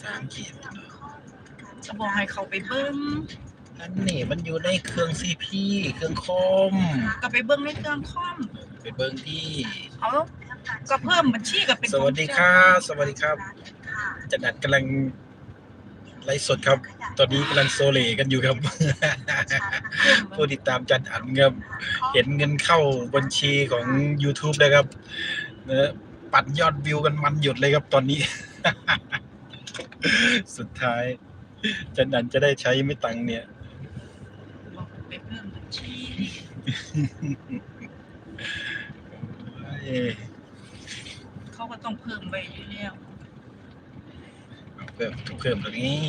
สามขีดจะบอกให้เขาไปเบิ้งอันนี้มันอยู่ในเครื่องซีพีเครื่องคอมก็ไปเบิ้งในเครื่องคอมไปเบิ้งที่เอาก็เพิ่มบัญชีก็เป็นสวัสดีครับสวัสดีครับจันนัดกำลังไลฟ์สดครับ ตอนนี้กำลังโซเลกันอยู่ครับ ผู้ติดตามจันอันครับ เห็นเงินเข้าบัญชีของ YouTube เลยครับนะปัดยอดวิวกันมันหยุดเลยครับตอนนี้ สุดท้ายจันอันจะได้ใช้ไม่ตังค์เนี่ยบอกไปเพิ่มบัญชีเอ้ยเขาก็ต้องเพิ่มไปอยู่แล้วเอาเพิ่มเพิ่มตรงนี้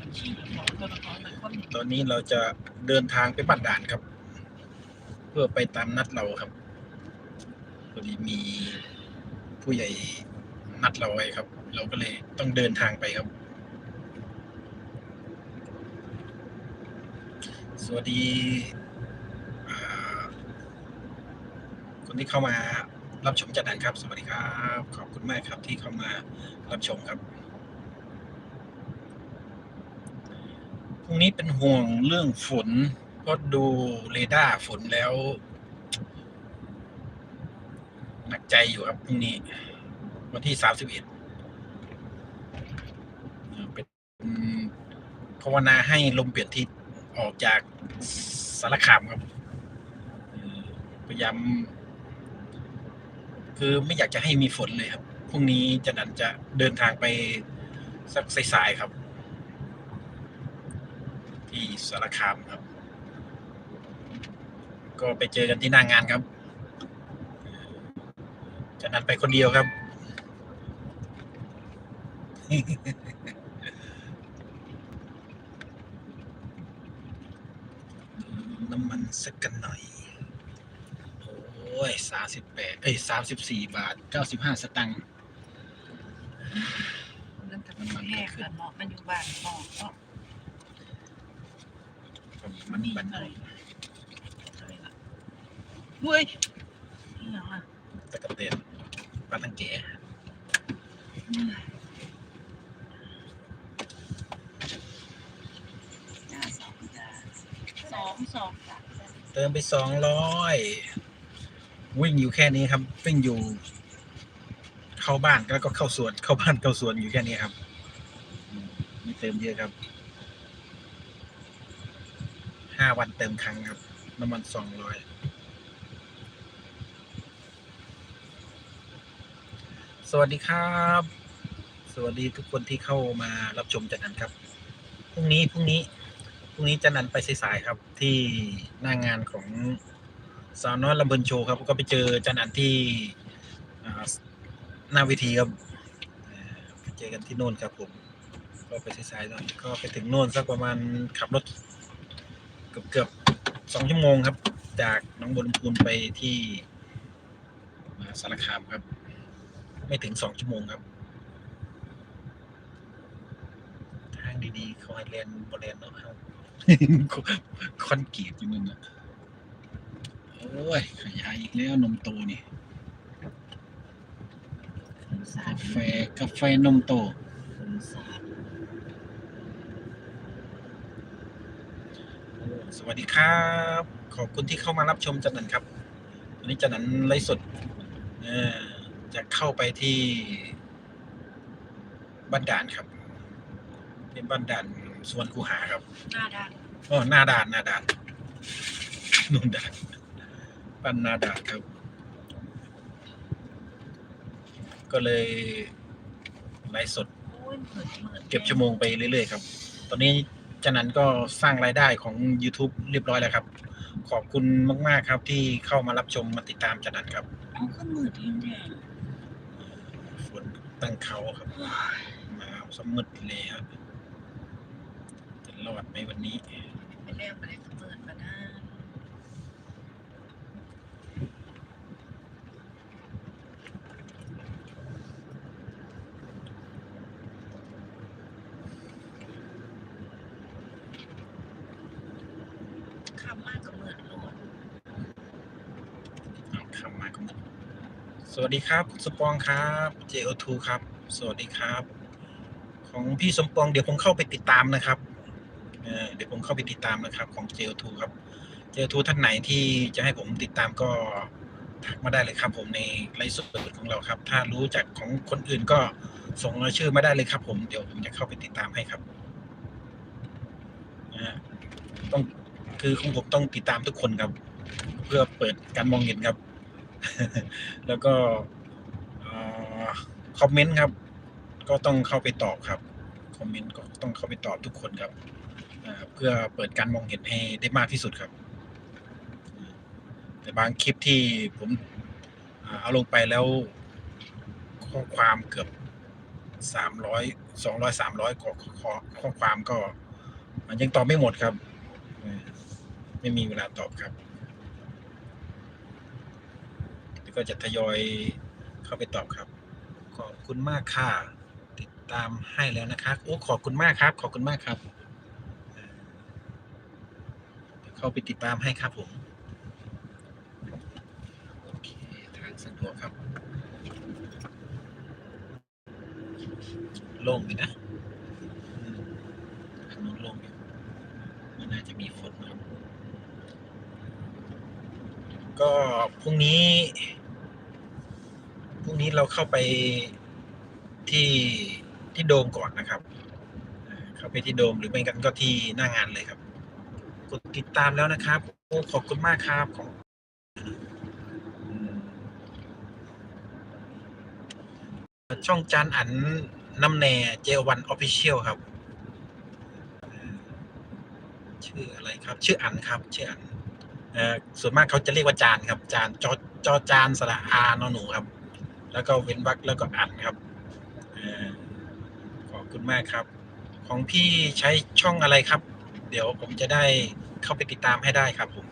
บัญชีของตัวละครมันคนตอนนี้เราจะเดินทางไปบ้านด่านครับ เพื่อไปตามนัดเราครับพอดีมีผู้ใหญ่ นัดเราไว้ครับ เราก็เลยต้องเดินทางไปครับ สวัสดีคนที่เข้ามารับชมจัดด่านครับ สวัสดีครับ ขอบคุณมากครับที่เข้ามารับชมครับพรุ่งนี้เป็นห่วงเรื่องฝนเพราะดูเรดาร์ฝนแล้ว หนักใจอยู่ครับพรุ่งนี้ วันที่สามสิบเอ็ดเป็นภาวนาให้ลมเปลี่ยนทิศออกจากสารคามครับพยายามคือไม่อยากจะให้มีฝนเลยครับพรุ่งนี้จะนันจะเดินทางไปสักสายๆครับ ที่สารคามครับ ก็ไปเจอกันที่หน้างงานครับจะนัดไปคนเดียวครับ น้ำมันสักกันหน่อย โอ้ยสามสิบแปดเอ้ยสามสิบสี่บาทเก้าสิบห้าสตังค์นั่นแต่มันแยกกันเนาะมันอยู่บ้านนอกเนาะมันนี่บันอะไรอะไรล่ะเว้ยนี่ยังอะตะกะเตนปลาตังเก๋ สองสองเติมไปสองร้อยวิ่งอยู่แค่นี้ครับวิ่งอยู่ เข้าบ้านแล้วก็เข้าสวนเข้าบ้านเข้าสวนอยู่แค่นี้ครับมไม่เติมเยอะครับห้าวันเติมครั้งครับน้ำมันสองร้อยสวัสดีครับ สวัสดีทุกคนที่เข้ามารับชมจันนันครับพรุ่งนี้พรุ่งนี้ พรุ่งนี้จันนันไปสายๆครับ ที่หน้างานของสาวน้อยลำเบินโชว์ครับ ก็ไปเจอจันนันที่หน้าเวทีครับไปเจอกันที่โน่นครับผม ก็ไปสายๆหน่อยก็ไปถึงโน่นสักประมาณขับรถเกือบเกือบสองชั่วโมงครับ จากน้องบัวลำพูนไปที่สารคามครับ ไม่ถึงสองชั่วโมงครับ ทางดีๆเขาให้เรียนบริเวณเนาะครับ คอนกรีตอยู่นั่นนะโอ้ย ขยายอีกแล้วนมโตนี่กาแฟกาแฟนมโต สวัสดีครับ ขอบคุณที่เข้ามารับชมจันนันครับวันนี้จันนันไลฟ์สดจะเข้าไปที่บ้านด่านครับ เป็นบ้านด่าน สวนคูหาครับหน้าด้านอ๋อหน้าด่านหน้าด่านนู่นด่านบ้านหน้าด่านครับ ก็เลยไลฟ์สดโอ้ยเหมือนเหมือนเก็บชั่วโมงไปเรื่อยๆครับ ตอนนี้จันนันก็สร้างรายได้ของ YouTube เรียบร้อยแล้วครับ ขอบคุณมาก ๆ ครับที่เข้ามารับชมมาติดตามจันนันครับเอาก็มืดแดงฝนตั้งเขาครับมาสมมืดเลยครับจะ รอดไหมวันนี้ๆไปแล้วไปแล้วก็มืดมานะคำมากก็เหมือนโลดเอาคำมาก็มืดสวัสดีครับคุณสมปองครับ JO2 ครับ สวัสดีครับ ของพี่สมปองเดี๋ยวผมเข้าไปติดตามนะครับ เดี๋ยวผมเข้าไปติดตามนะครับของ JO2 ครับ JO2 ท่านไหนที่จะให้ผมติดตามก็ทักมาได้เลยครับ ผมในไลฟ์สดของเราครับ ถ้ารู้จักของคนอื่นก็ส่งรายชื่อมาได้เลยครับ ผมเดี๋ยวผมจะเข้าไปติดตามให้ครับนะต้องคือของผมต้องติดตามทุกคนครับ เพื่อเปิดการมองเห็นครับ แล้วก็คอมเมนต์ครับ ก็ต้องเข้าไปตอบครับคอมเมนต์ก็ต้องเข้าไปตอบทุกคนครับ เพื่อเปิดการมองเห็นให้ได้มากที่สุดครับ แต่บางคลิปที่ผมอาเอาลงไปแล้วข้อความเกือบสามร้อยสองร้อยสามร้อยข้อข้อข้อความก็ มันยังตอบไม่หมดครับ ไม่มีเวลาตอบครับก็จะทยอยเข้าไปตอบครับ ขอบคุณมากค่ะ ติดตามให้แล้วนะครับโอ้ขอบคุณมากครับ ขอบคุณมากครับเอ่อ เข้าไปติดตามให้ครับผมโอเคทางสะดวกครับ โล่งอยู่นะอืมทางนู้นโล่งอยู่ม่น่าจะมีฝนครับ ก็พรุ่งนี้พรุ่งนี้เราเข้าไปที่ที่โดมก่อนนะครับ เข้าไปที่โดมหรือไม่กันก็ที่หน้างานเลยครับ กดติดตามแล้วนะครับโอ้ขอบคุณมากครับของช่องจานอันน้ำแน่เจวันออฟฟิเชียลครับ ชื่ออะไรครับ ชื่ออันครับ ชื่ออันส่วนมากเขาจะเรียกว่าจานครับ จานจอจอจานสระอานอหนูครับ แล้วก็เว้นวรรคแล้วก็อันครับขอบคุณมากครับ ของพี่ใช้ช่องอะไรครับ เดี๋ยวผมจะได้เข้าไปติดตามให้ได้ครับผม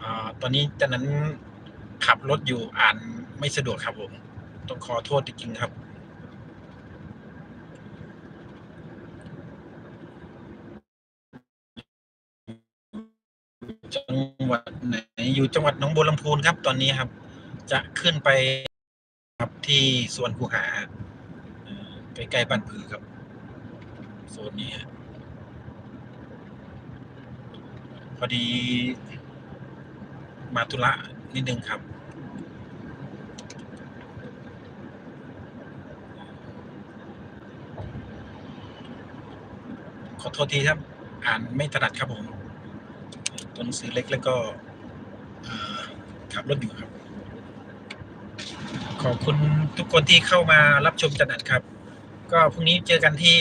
อตอนนี้ตอนนั้นขับรถอยู่อ่านไม่สะดวกครับผม ต้องขอโทษจริงๆครับจังหวัดไหนอยู่จังหวัดหนองบัวลำพูนครับ ตอนนี้ครับ จะขึ้นไปครับที่สวนคูหาเอ่อใกล้ๆบ้านผือครับ โซนนี้พอดี มาธุระนิดนึงครับ ขอโทษทีครับ อ่านไม่ถนัดครับผมตัวหนังสือเล็กแล้วก็ขับรถอยู่ครับ ขอบคุณทุกคนที่เข้ามารับชมจันอัดครับ ก็พรุ่งนี้เจอกันที่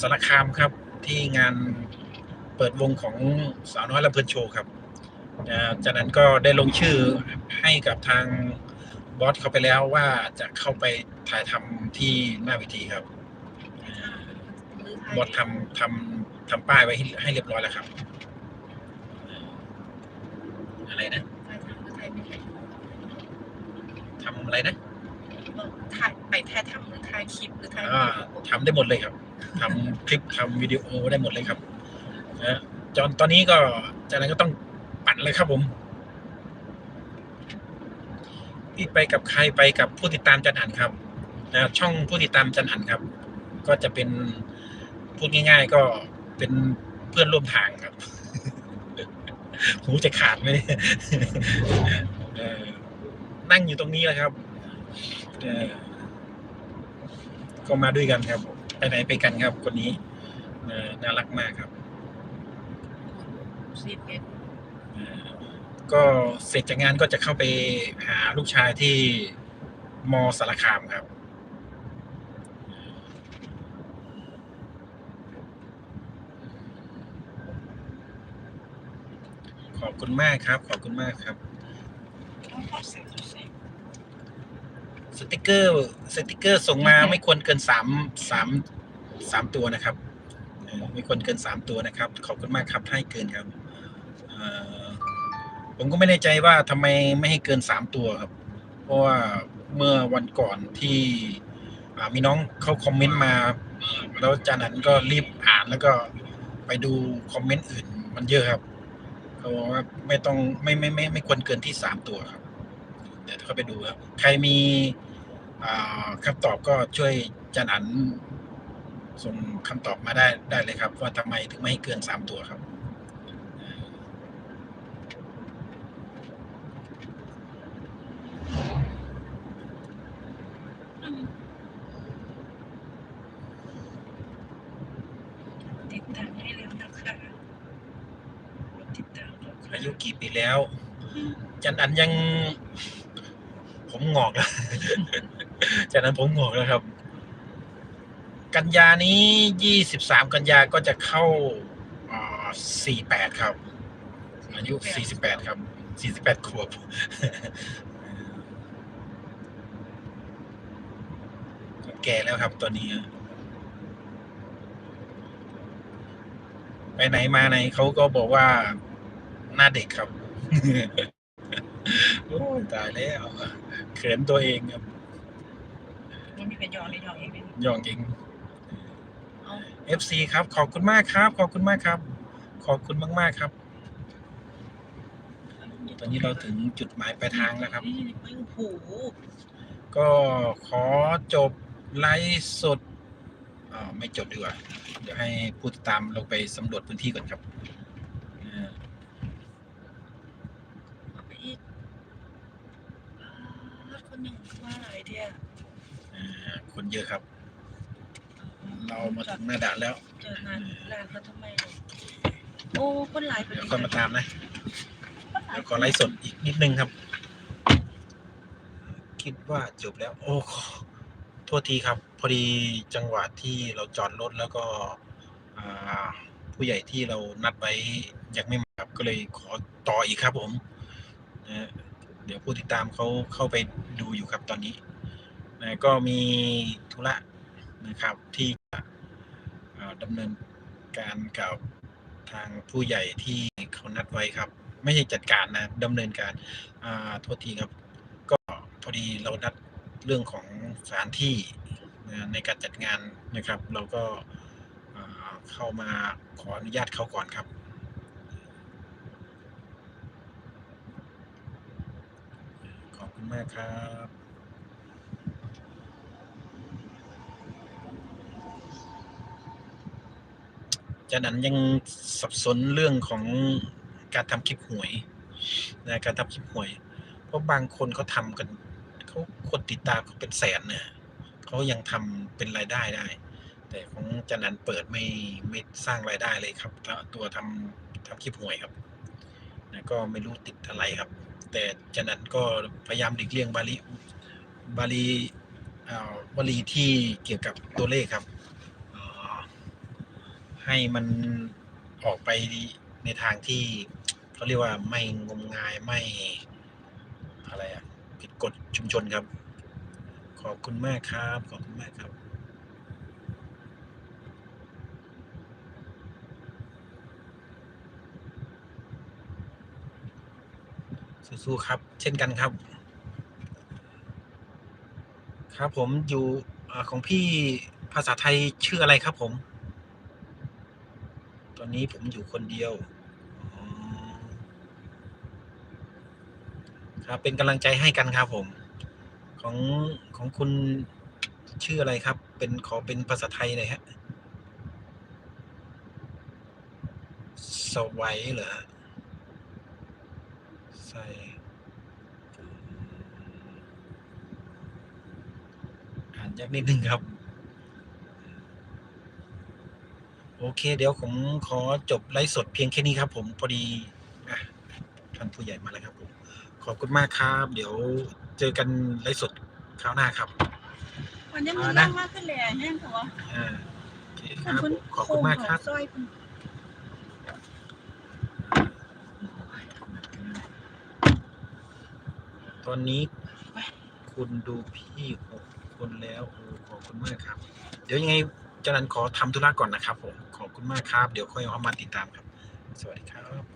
สารคามครับ ที่งานเปิดวงของสาวน้อยลำเพลินโชว์ครับอ่าจากนั้นก็ได้ลงชื่อให้กับทางบอสเขาไปแล้วว่าจะเข้าไปถ่ายทำที่หน้าเวทีครับอ่ามือไทยบอสทำทำทำป้ายไว้ให้ให้เรียบร้อยแล้วครับ อะไรนะไทยทำมือไทย ไม่ไทยไรนะถ่ายไปแท้ทำมือไทยคลิปหรือไทยอ่าทำได้หมดเลยครับทำคลิปทำวิดีโอได้หมดเลยครับนะจอนตอนนี้ก็จากนั้นก็ต้องปั่นเลยครับผมพี่ไปกับใครไปกับผู้ติดตามจันหันครับนะช่องผู้ติดตามจันหันครับ ก็จะเป็นพูดง่าย ๆ ก็เป็นเพื่อนร่วมทางครับหูจะขาดไหมเลยนั่งอยู่ตรงนี้แหละครับ ก็มาด้วยกันครับ ไปไหนไปกันครับ คนนี้เออน่ารักมากครับสิบเอ็ดเออก็เสร็จจากงานก็จะเข้าไปหาลูกชายที่มสารคามครับ ขอบคุณมากครับ ขอบคุณมากครับ สติกเกอร์สติกเกอร์ส่งมาไม่ควรเกินสามสามสามตัวนะครับเอ่อไม่ควรเกินสามตัวนะครับ ขอบคุณมากครับถ้าให้เกินครับเอ่อผมก็ไม่แน่ใจว่าทำไมไม่ให้เกินสามตัวครับ เพราะว่าเมื่อวันก่อนที่อ่ามีน้องเขาคอมเมนต์มา แล้วจากนั้นก็รีบอ่านแล้วก็ไปดูคอมเมนต์อื่น มันเยอะครับเขาบอกว่าไม่ต้องไม่ไม่ไม่ไม่ควรเกินที่สามตัวครับเดี๋ยวเขาไปดูครับ ใครมีอ่า คำตอบก็ช่วยจันอันส่งคำตอบมาได้ได้เลยครับ ว่าทำไมถึงไม่ให้เกินสามตัวครับติดตามให้เร็วนะคะกดติดตามด้วยค่ะอายุกี่ปีแล้ว จันอันยัง ผมงอกแล้ว จันอันผมงอกแล้วครับ กันยานี้ยี่สิบสามกันยาก็จะเข้าสี่แปดครับ อายุสี่สิบแปดครับสี่สิบแปดขวบแก่แล้วครับตอนนี้ ไปไหนมาไหนเขาก็บอกว่าหน้าเด็กครับ โอ้ตายแล้วเขินตัวเองครับ นี่มีเป็นยองเลยยองเองเลยย่องจริงเอา FC ครับ ขอบคุณมากครับ ขอบคุณมากครับ ขอบคุณมาก ๆ ครับ ตอนนี้เราถึงจุดหมายปลายทางแล้วครับ นี่ไม่โอ้โหก็ขอจบไลฟ์สดอ่าไม่จบดีกว่า เดี๋ยวให้ผู้ติดตามลงไปสำรวจพื้นที่ก่อนครับอ่า เอาไปอีกอ่าคนหนึ่งว่าอะไรเดีย อ่าคน เยอะครับ เรามาถึงหน้าด่านแล้ว เจอนานลานเขาทำไมเนี่ยโอ้คนหลายคนเดี๋ยวค่อยมาตามนะ เดี๋ยวขอไลฟ์สดอีกนิดนึงครับ คิดว่าจบแล้ว โอ้ขอโทษทีครับ พอดีจังหวะที่เราจอดรถแล้วก็อ่าผู้ใหญ่ที่เรานัดไว้ยังไม่มาครับก็เลยขอต่ออีกครับผมนะฮะเดี๋ยวผู้ติดตามเขาเข้าไปดูอยู่ครับตอนนี้ นะก็มีธุระนะครับที่ดำเนินการกับทางผู้ใหญ่ที่เขานัดไว้ครับ ไม่ใช่จัดการนะดำเนินการอ่าโทษทีครับ ก็พอดีเรานัดเรื่องของสถานที่ในการจัดงานนะครับ เราก็เข้ามาขออนุญาตเขาก่อนครับขอบคุณมากครับ จากนั้นยังสับสนเรื่องของการทำคลิปหวยนะการทำคลิปหวย เพราะบางคนเขาทำกันเขาคนติดตามเขาเป็นแสนเนี่ยเขายังทำเป็นรายได้ได้ แต่ของจันนันเปิดไม่ไม่สร้างรายได้เลยครับถ้าตัวทำทำคลิปหวยครับนะก็ไม่รู้ติดอะไรครับ แต่จันนันก็พยายามหลีกเลี่ยงบาลีบาลีอ่าวลีที่เกี่ยวกับตัวเลขครับ ให้มันออกไปในทางที่เขาเรียกว่าไม่งมงายไม่อะไรอะผิดกฎชุมชนครับ ขอบคุณมากครับ ขอบคุณมากครับสู้ๆครับ เช่นกันครับ ครับผมอยู่อของพี่ภาษาไทยชื่ออะไรครับผม อนนี้ผมอยู่คนเดียวครับเป็นกำลังใจให้กันครับผม ของของคุณชื่ออะไรครับ เป็นขอเป็นภาษาไทยหน่อยฮะสวัยเหรอฮะใส่อ่านยากนิดนึงครับ โอเค เดี๋ยวผมขอจบไลฟ์สดเพียงแค่นี้ครับ ผมพอดีอะท่านผู้ใหญ่มาแล้วครับผมขอบคุณมากครับ เดี๋ยวเจอกันไลฟ์สดคราวหน้าครับวันนี้มันอ่านะนั่งมากขึ้นแรงแห้งค่ะวะอ่าโอเคคคุรัณบคุณขอบคุณมากครับสร้อยคุณตอนนี้คุณดูพี่หกคนแล้วโอ้ขอบคุณมากครับ เดี๋ยวยังไงจานันขอทำธุระก่อนนะครับผมขอบ คุณมากครับ เดี๋ยวค่อยเอามาติดตามครับ สวัสดีครับ